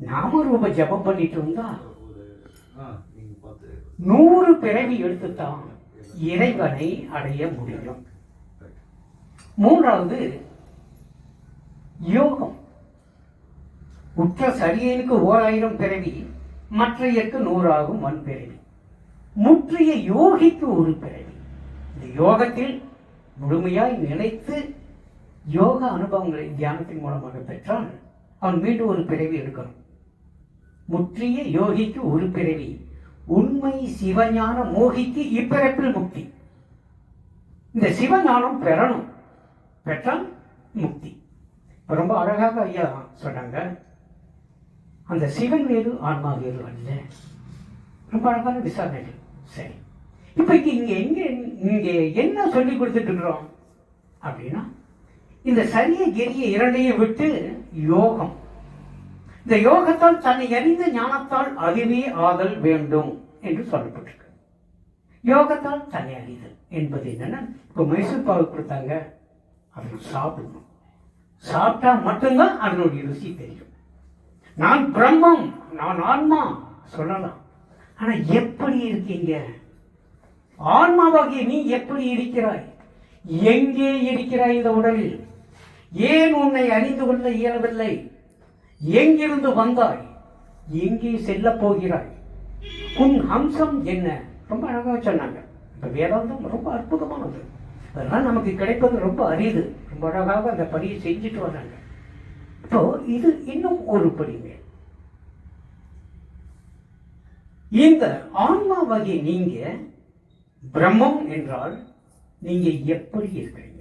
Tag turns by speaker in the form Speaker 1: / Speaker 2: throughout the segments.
Speaker 1: நாமரூப ஜபம் பண்ணிட்டு இருந்தா நூறு பிறவி எடுத்துத்தான் இறைவனை அடைய முடியும். மூன்றாவது யோகம். உற்ற சரியனுக்கு ஓராயிரம் பிறவி மற்றையற்கு நூறாகும் மண் பிறவி. முற்றிய யோகிக்கு ஒரு பிறவி. இந்த யோகத்தில் முழுமையாய் நிலைத்து யோக அனுபவங்களை தியானத்தின் மூலமாக பெற்றால் அவன் மீண்டும் ஒரு பிறவி எடுக்கணும். முற்றிய யோகிக்கு ஒரு பிறவி உண்மை சிவஞான மோகிக்கு இப்பிறப்பில் முக்தி. இந்த சிவஞானம் பெறணும் பெற்றால் முக்தி. ரொம்ப அழகாக ஐயா சொன்னாங்க அந்த சிவன் வேறு ஆன்மா வேறு அல்ல. ரொம்ப அழகான விசாரணைகள் சரி. இப்போ இங்கே எங்கே இங்கே என்ன சொல்லி கொடுத்துட்டு அப்படின்னா இந்த சரிய கெரிய இரண்டையும் விட்டு யோகம். இந்த யோகத்தால் தன்னை அறிந்த ஞானத்தால் அறிவே ஆதல் வேண்டும் என்று சொல்லப்பட்டிருக்கு. யோகத்தால் தன்னை அறிதல் என்பது என்னன்னா இப்போ மைசூர் பாவு கொடுத்தாங்க அதை சாப்பிடணும். சாப்பிட்டா மட்டும்தான் அதனுடைய ருசி தெரியும். நான் பிரம்மம் நான் ஆன்மா சொல்லலாம். ஆனா எப்படி இருக்கீங்க? ஆன்மாவாகிய நீ எப்படி இருக்கிறாய்? எங்கே இருக்கிறாய் இந்த உடலில்? ஏன் உன்னை அறிந்து கொள்ள இயலவில்லை? எங்கிருந்து வந்தாய்? எங்கே செல்ல போகிறாய்? உன் அம்சம் என்ன? ரொம்ப அழகாக சொன்னாங்க. இப்போ வேதாந்தம் ரொம்ப அற்புதமானது. அதெல்லாம் நமக்கு கிடைப்பது ரொம்ப அரிது. ரொம்ப அழகாக அந்த படியை செஞ்சுட்டு வராங்க. இப்போ இது இன்னும் ஒரு படிங்க இந்த ஆன்மா வகை நீங்க பிரம்மம் என்றால் நீங்க எப்படி இருக்கிறீங்க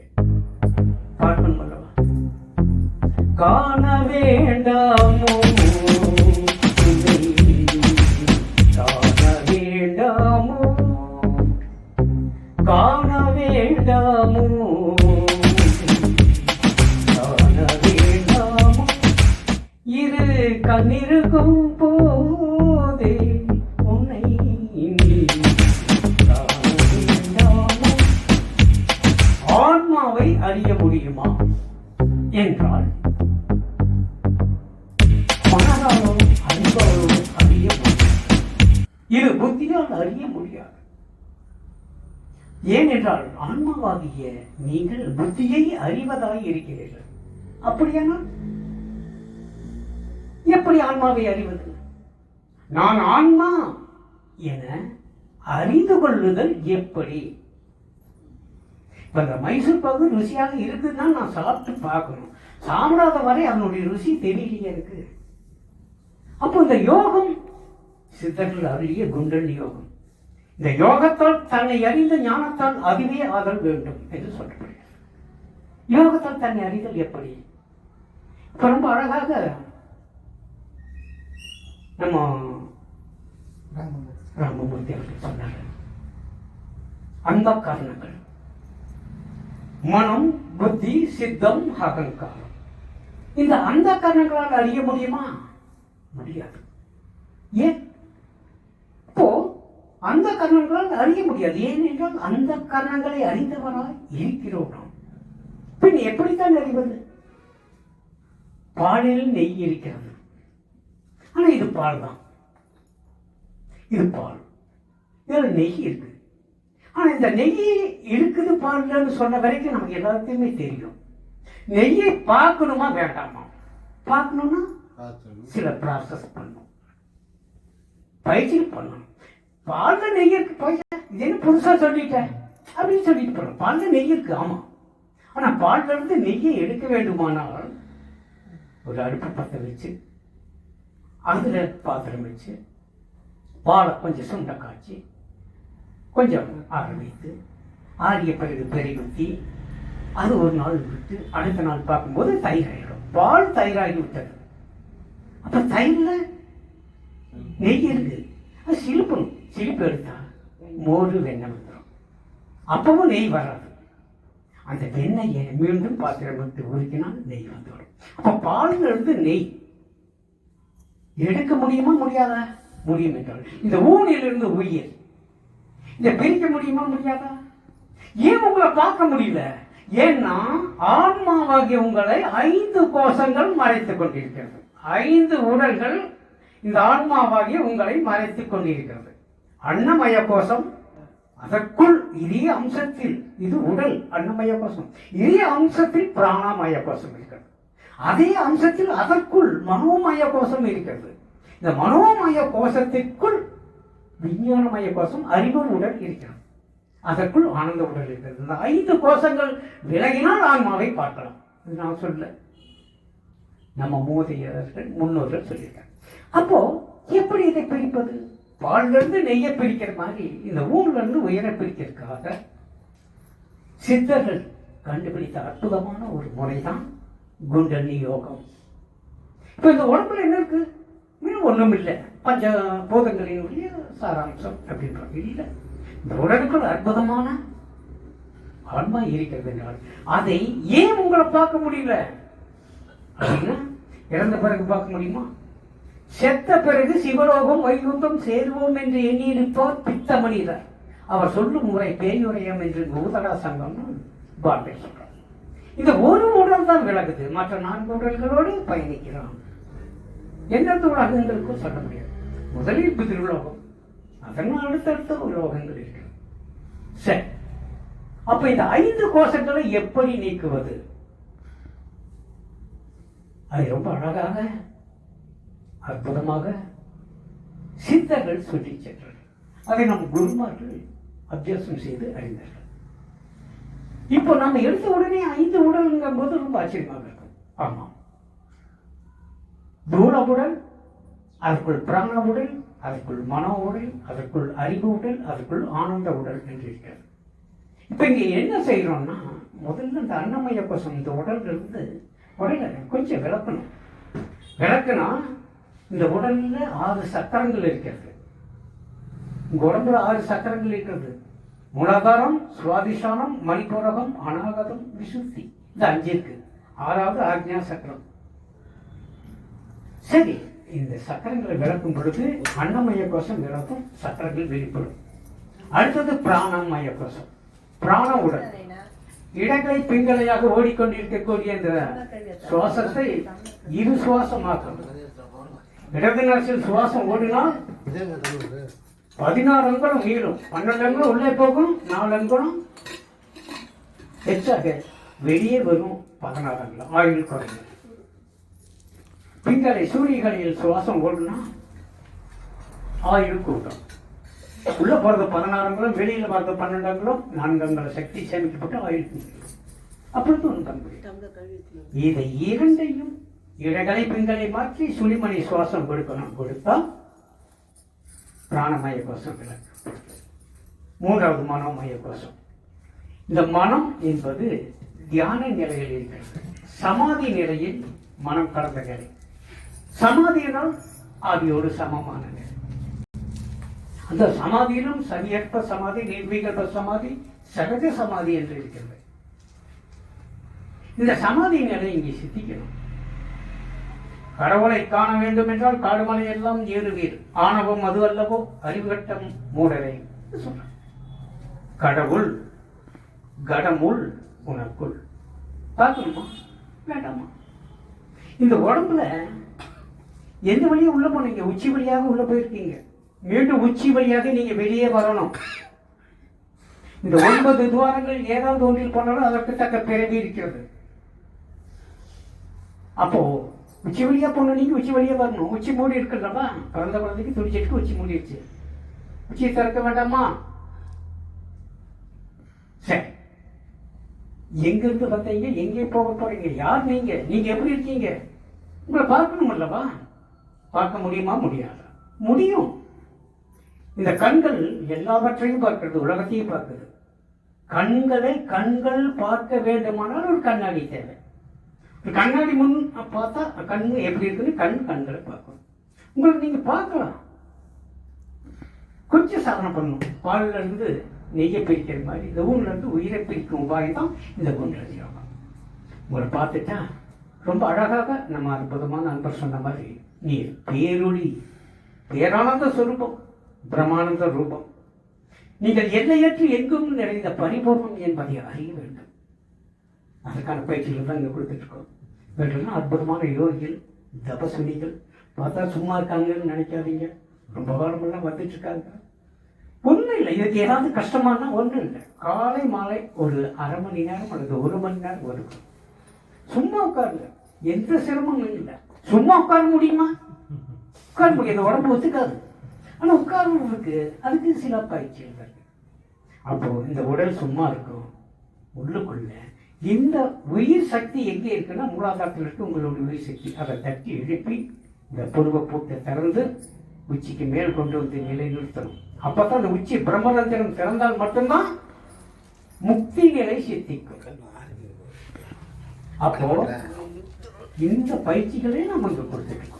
Speaker 1: காண வேண்டாமோ காண வேண்டாமோ காண வேண்டாமோ காண வேண்டாமோ. இரு கண்ணிருக்கும் போதே ஏனென்றால் ஆன்மாவாகிய நீங்கள் புத்தியை அறிவதாய் இருக்கிறீர்கள். அப்படியானால்? எப்படி ஆன்மாவை அறிவது? நான் ஆன்மா என அறிந்து கொள்ளுதல் எப்படி? இப்போ இந்த மைசூர் பாகு ருசியாக இருக்குதுன்னா நான் சாப்பிட்டு பார்க்கணும். சாப்பிடாத வரை அதனுடைய ருசி தெரியலையே இருக்கு அப்போ இந்த யோகம் சித்தர்கள் அருளிய குண்டல் யோகம். இந்த யோகத்தால் தன்னை அறிந்த ஞானத்தால் அதுவே ஆதல் வேண்டும் என்று சொல்லப்படுகிறது யோகத்தால் தன்னை அறிதல் எப்படி? இப்ப ரொம்ப அழகாக நம்ம ராமமூர்த்தி அவர்கள் சொன்னார். அந்த காரணங்கள். மனம் புத்தி சித்தம் அகங்காரம். இந்த அந்த காரணங்களால் அறிய முடியுமா? முடியாது. ஏன் அந்த கரணங்களால் அறிய முடியாது. ஏனென்றால் அந்த கரணங்களை அறிந்தவராய் இருக்கிறோம் நாம். பின் எப்படித்தான் அறிவது? பாலில் நெய் இருக்கிறது. ஆனா இது பால் தான். இது பால். இதுல நெய் இருக்கு. ஆனா இந்த நெய் இருக்குது பால்லன்னு சொன்ன வரைக்கும் நமக்கு எல்லாத்தையுமே தெரியும். நெய்யை பார்க்கணுமா வேண்டாமா? பார்க்கணும்னா சில ப்ராசஸ் பண்ணும். பயிற்சி பண்ணணும். பால்ல நெய் இருக்கு போய் இது என்ன புதுசா சொல்லிட்டேன் அப்படின்னு சொல்லிட்டு போறோம் பால்ல நெய் இருக்கு ஆமா. ஆனா பால்ல இருந்து நெய்யை எடுக்க வேண்டுமானால் ஒரு அடுப்பு பற்ற வச்சு அதுல பாத்திரம் வச்சு பாலை கொஞ்சம் சுண்ட காய்ச்சி கொஞ்சம் ஆற வைத்து ஆரிய பிறகு பெரிய ஊற்றி அது ஒரு நாள் விட்டு அடுத்த நாள் பார்க்கும்போது தயிர் ஆயிடும். பால் தயிராகி விட்டது. அப்ப தயிரில் நெய் இருக்கு. அது சிலுப்பணும். சிரிப்பு எடுத்தா மோடு வெண்ணம் வந்துடும் அப்பவும் நெய் வராது. அந்த வெண்ணெயை மீண்டும் பாத்திரம் விட்டு உருக்கினால் நெய் வந்துடும் அப்போ பாலிலிருந்து நெய். எடுக்க முடியுமா முடியாதா? முடியும் என்றால். இந்த ஊனிலிருந்து உயிர். இதை பிரிக்க முடியுமா முடியாதா? ஏன் உங்களை பார்க்க முடியல? ஏன்னா ஆன்மாவாகிய உங்களை ஐந்து கோஷங்கள் மறைத்துக் கொண்டிருக்கிறது. ஐந்து உடல்கள் இந்த ஆன்மாவாகிய உங்களை மறைத்துக் கொண்டிருக்கிறது. அன்னமய கோஷம் அதற்குள் இதே அம்சத்தில் இது உடல் அன்னமய கோஷம். இதே அம்சத்தில் பிராணமய கோஷம் இருக்கிறது. அதே அம்சத்தில் அதற்குள் மனோமய கோஷம் இருக்கிறது. இந்த மனோமய கோஷத்திற்குள் விஞ்ஞானமய கோஷம் அறிவு உடல் இருக்கிறது. அதற்குள் ஆனந்த உடல் இருக்கிறது. இந்த ஐந்து கோஷங்கள் விலகினால் ஆன்மாவை பார்க்கலாம். இது நான் சொல்ல நம்ம மூதையர்கள் முன்னோர்கள் சொல்லியிருக்காங்க. அப்போ எப்படி இதை பிரிப்பது? பால்ல நெய்ய பிரிக்கிற மாதிரி இந்த ஊர்லேருந்து உயர பிரிக்கிறதுக்காக சித்தர்கள் கண்டுபிடித்த அற்புதமான ஒரு முறை தான் குண்டலி யோகம். இப்போ இந்த உடம்புல என்ன இருக்கு? இன்னும் ஒன்றும் இல்லை. பஞ்ச போதங்களினுடைய சாராம்சம் அப்படின்ற இல்லை. இந்த உடலுக்குள் அற்புதமான ஆன்மா இருக்கிறது என்றால் அதை ஏன் உங்களை பார்க்க முடியல? அப்படின்னா இறந்த பிறகு பார்க்க முடியுமா? செத்த பிறகு சிவலோகம் வைகுந்தம் சேருவோம் என்று எண்ணியிருப்பவர் பித்த மனிதர் அவர் சொல்லும் முறை பேயுரையம் என்று பூதடா சங்கம் பாட்டை சொல்றார் இந்த ஒரு உடல் தான் விலகுது. மற்ற நான்கு உடல்களோடு பயணிக்கிறான். எந்தெந்த உலகங்களுக்கும் சொல்ல முடியாது. முதலில் பிதிர்லோகம் அதனால் அடுத்தடுத்த உலோகங்கள் இருக்கு. சரி. அப்ப இந்த ஐந்து கோஷங்களை எப்படி நீக்குவது? அது ரொம்ப அழகாக அற்புதமாக சித்தர்கள் சொல்லி சென்றார்கள் அதை நம் குருமார்கள் அத்தியாசம் செய்து அறிந்தார்கள். இப்போ நம்ம எடுத்த உடனே ஐந்து உடல்ங்கும் போது ரொம்ப ஆச்சரியமாக இருக்கும். ஆமாம். தூள உடல் அதற்குள் பிராண உடல் அதற்குள் மன உடல் அதற்குள் அறிவு உடல் அதற்குள் ஆனந்த உடல் என்று இருக்கிறது. இப்போ இங்கே என்ன செய்கிறோம்னா முதல்ல இந்த அன்னமய கோஷம் இந்த உடல்ல இருந்து உடலை கொஞ்சம் விளக்கணும். விளக்குனா இந்த உடல்ல ஆறு சக்கரங்கள் இருக்கிறது. உங்க உடம்புல ஆறு சக்கரங்கள் இருக்கிறது. மூலாதாரம் சுவாதிஷ்டானம் மணிபூரகம் அநாகதம் விசுத்தி. இந்த அஞ்சு இருக்கு. ஆறாவது ஆக்ஞா சக்கரம். சரி இந்த சக்கரங்களை விளக்கும் பொழுது அன்னமய கோஷம் விளக்கும் சக்கரங்கள் வெளிப்படும். அடுத்தது பிராணமய கோஷம். பிராண உடல். இடங்களை பிங்களையாக ஓடிக்கொண்டிருக்கக்கூடிய இந்த சுவாசத்தை இரு சுவாசமாக்கும். இடது நரசில் சுவாசம் ஓடினால் பதினாறு அங்குலம் நீளும் பன்னெண்டு அங்குலம் உள்ளே போகும் நாலு அங்குலம் எச்சாக வெளியே வரும் பதினாறு அங்குலம். ஆயுள் குறையும் பிங்களை சூரியகளில் சுவாசம் ஓடுனா ஆயுள் கூட்டம். உள்ள போறது பதினாறு அங்குலம் வெளியில போறது பன்னெண்டு அங்குலம் நான்கு அங்குல சக்தி சேமிக்கப்பட்டு ஆயுள் அப்படி ஒன்று இதை இரண்டையும் இடகளை பிங்களை மாற்றி சுழிமணி சுவாசம் கொடுக்கணும் கொடுத்தா பிராணமய கோஷம் விளக்கு. மூன்றாவது மனோமய கோஷம். இந்த மனம் என்பது தியான நிலையில் இருக்கிறது. சமாதி நிலையில் மனம் கடந்த நிலை. சமாதியினால் ஆதியோடு சமமான நிலை. அந்த சமாதியிலும் சரியற்ப சமாதி நிர்விகல்ப சமாதி சகஜ சமாதி என்று இருக்கிறது. இந்த சமாதி நிலை இங்கே சித்திக்கணும். கடவுளை காண வேண்டும் என்றால் காடுமலை எல்லாம் ஏறுவீர். ஆணவம் அது அல்லவோ? அறிவுகட்டம் மூடலை கடவுள் கடமுள் உனக்குள். பார்க்கணுமா? வேண்டாமா? இந்த உடம்புல எந்த வழியாக உள்ள போனீங்க? உச்சி வழியாக உள்ள போயிருக்கீங்க. மீண்டும் உச்சி வழியாக நீங்க வெளியே வரணும். இந்த ஒன்பது துவாரங்கள் ஏதாவது ஒன்றில் போனாலும் அதற்கு தக்க பிறவி இருக்கிறது. அப்போ உச்சி வழியாக போன நீங்கள் உச்சி வழியாக வரணும். உச்சி மூடி இருக்குல்லவா? பிறந்த குழந்தைக்கு துடிச்சிட்டு உச்சி மூடிடுச்சு. உச்சி திறக்க வேண்டாமா? சரி எங்கேருந்து வந்தீங்க? எங்கே போக போறீங்க? யார் நீங்க? நீங்க எப்படி இருக்கீங்க? உங்களை பார்க்கணும் அல்லவா? பார்க்க முடியுமா? முடியாது. முடியும். இந்த கண்கள் எல்லாவற்றையும் பார்க்கிறது உலகத்தையும் பார்க்குது கண்களை கண்கள் பார்க்க வேண்டுமானால் ஒரு கண்ணாடி தேவை. கண்ணாடி முன் பார்த்தா கண் எப்படி இருக்குன்னு கண் கண்களை பார்க்கணும். உங்களுக்கு நீங்க பார்க்கலாம். கொஞ்சம் சாதனை பண்ணணும். பால்ல இருந்து நெய்யை பிரிக்கிற மாதிரி இந்த ஊர்ல இருந்து உயிரை பிரிக்கும் உபாயம் தான் இந்த குண்டலி யோகம். உங்களை பார்த்துட்டா ரொம்ப அழகாக நம்ம அற்புதமான அன்பர் சொன்ன மாதிரி நீர் பேரொளி பேரானந்த சொரூபம் பிரம்மானந்த ரூபம். நீங்கள் எல்லையற்று எங்கும் நிறைந்த பரிபூர்ணம் என்பதை அறிய வேண்டும். அதுக்கான பயிற்சிகள் தான் இங்கே கொடுத்துட்ருக்கோம். இவர்கள்லாம் அற்புதமான யோகிகள் தபசுனிகள். பார்த்தா சும்மா இருக்காங்கன்னு நினைக்காதீங்க. ரொம்ப காலமெல்லாம் வந்துட்டுருக்காங்க ஒன்றும் இல்லை. இதுக்கு ஏதாவது கஷ்டமானா ஒன்றும் இல்லை. காலை மாலை ஒரு அரை மணி நேரம் அல்லது ஒரு மணி நேரம் வரும். சும்மா உட்காருங்க. எந்த சிரமமும் இல்லை. சும்மா உட்கார முடியுமா? உட்கார முடியாது. உடம்பு ஒத்துக்காது. ஆனால் உட்கார்றதுக்கு அதுக்கு சில பயிற்சிகள் இருக்கு அப்போது இந்த உடல் சும்மா இருக்கும் உள்ளுக்குள்ளே இந்த உயிர் சக்தி எங்கே இருக்குன்னா மூலாதாரத்தில் இருக்கு உங்களுடைய உயிர் சக்தி. அதை தட்டி எழுப்பி இந்த புருவ பூட்டை திறந்து உச்சிக்கு மேல் கொண்டு வந்து நிலைநிறுத்தணும். அப்பதான் அந்த உச்சி பிரம்மரந்திரம் திறந்தால் மட்டும்தான் முக்தி நிலை சித்திக்கும். அப்போ இந்த பயிற்சிகளே நம்ம இங்கே கொடுத்துருக்கோம்